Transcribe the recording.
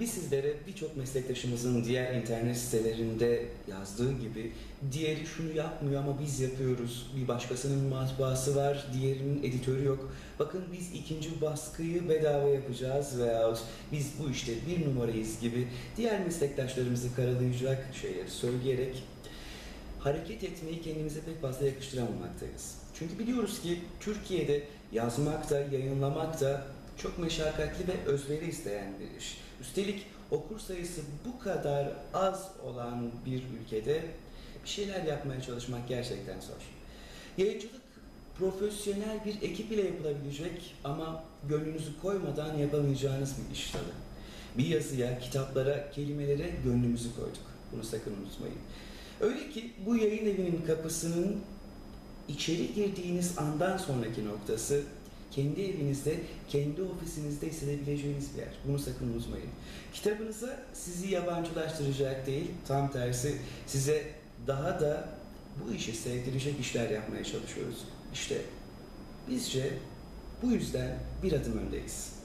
Biz sizlere birçok meslektaşımızın diğer internet sitelerinde yazdığı gibi diğeri şunu yapmıyor ama biz yapıyoruz. Bir başkasının matbaası var, diğerinin editörü yok. Bakın biz ikinci baskıyı bedava yapacağız veya biz bu işte bir numarayız gibi diğer meslektaşlarımızı karalayacak şeyleri söyleyerek hareket etmeyi kendimize pek fazla yakıştıramaktayız. Çünkü biliyoruz ki Türkiye'de yazmak da, yayınlamak da çok meşakkatli ve özveri isteyen bir iş. Üstelik okur sayısı bu kadar az olan bir ülkede bir şeyler yapmaya çalışmak gerçekten zor. Yayıncılık profesyonel bir ekip ile yapılabilecek ama gönlünüzü koymadan yapamayacağınız bir iş dalı. Bir yazıya, kitaplara, kelimelere gönlümüzü koyduk. Bunu sakın unutmayın. Öyle ki bu yayın evinin kapısının içeri girdiğiniz andan sonraki noktası kendi evinizde, kendi ofisinizde hissedebileceğiniz bir yer. Bunu sakın unutmayın. Kitabınıza sizi yabancılaştıracak değil, tam tersi size daha da bu işi sevdirecek işler yapmaya çalışıyoruz. İşte bizce bu yüzden bir adım öndeyiz.